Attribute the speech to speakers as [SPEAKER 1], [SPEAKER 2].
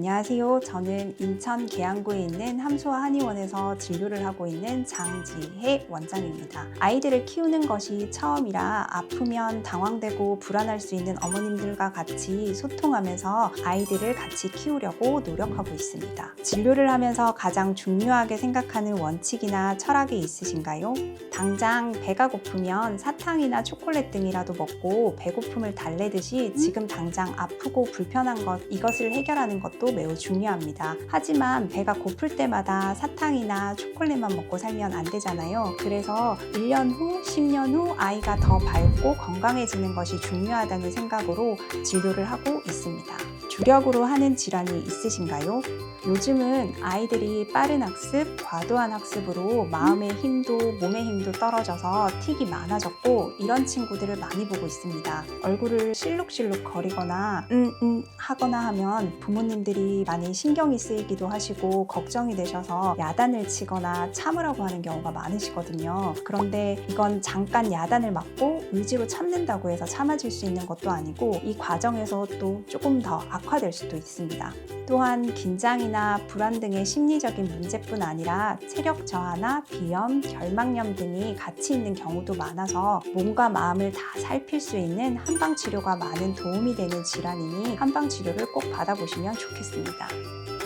[SPEAKER 1] 안녕하세요. 저는 인천 계양구에 있는 함소와 한의원에서 진료를 하고 있는 장지혜 원장입니다. 아이들을 키우는 것이 처음이라 아프면 당황되고 불안할 수 있는 어머님들과 같이 소통하면서 아이들을 같이 키우려고 노력하고 있습니다. 진료를 하면서 가장 중요하게 생각하는 원칙이나 철학이 있으신가요? 당장 배가 고프면 사탕이나 초콜릿 등이라도 먹고 배고픔을 달래듯이 지금 당장 아프고 불편한 것 이것을 해결하는 매우 중요합니다. 하지만 배가 고플 때마다 사탕이나 초콜릿만 먹고 살면 안 되잖아요. 그래서 1년 후, 10년 후 아이가 더 밝고 건강해지는 것이 중요하다는 생각으로 진료를 하고 있습니다. 주력으로 하는 질환이 있으신가요? 요즘은 아이들이 빠른 학습, 과도한 학습으로 마음의 힘도 몸의 힘도 떨어져서 틱이 많아졌고 이런 친구들을 많이 보고 있습니다. 얼굴을 실룩실룩 거리거나 음, 음 하거나 하면 부모님들이 많이 신경이 쓰이기도 하시고 걱정이 되셔서 야단을 치거나 참으라고 하는 경우가 많으시거든요. 그런데 이건 잠깐 야단을 맞고 의지로 참는다고 해서 참아질 수 있는 것도 아니고 이 과정에서 또 조금 더 악화될 수도 있습니다. 또한 긴장이나 불안 등의 심리적인 문제뿐 아니라 체력 저하나 비염, 결막염 등이 같이 있는 경우도 많아서 몸과 마음을 다 살필 수 있는 한방 치료가 많은 도움이 되는 질환이니 한방 치료를 꼭 받아보시면 좋겠습니다.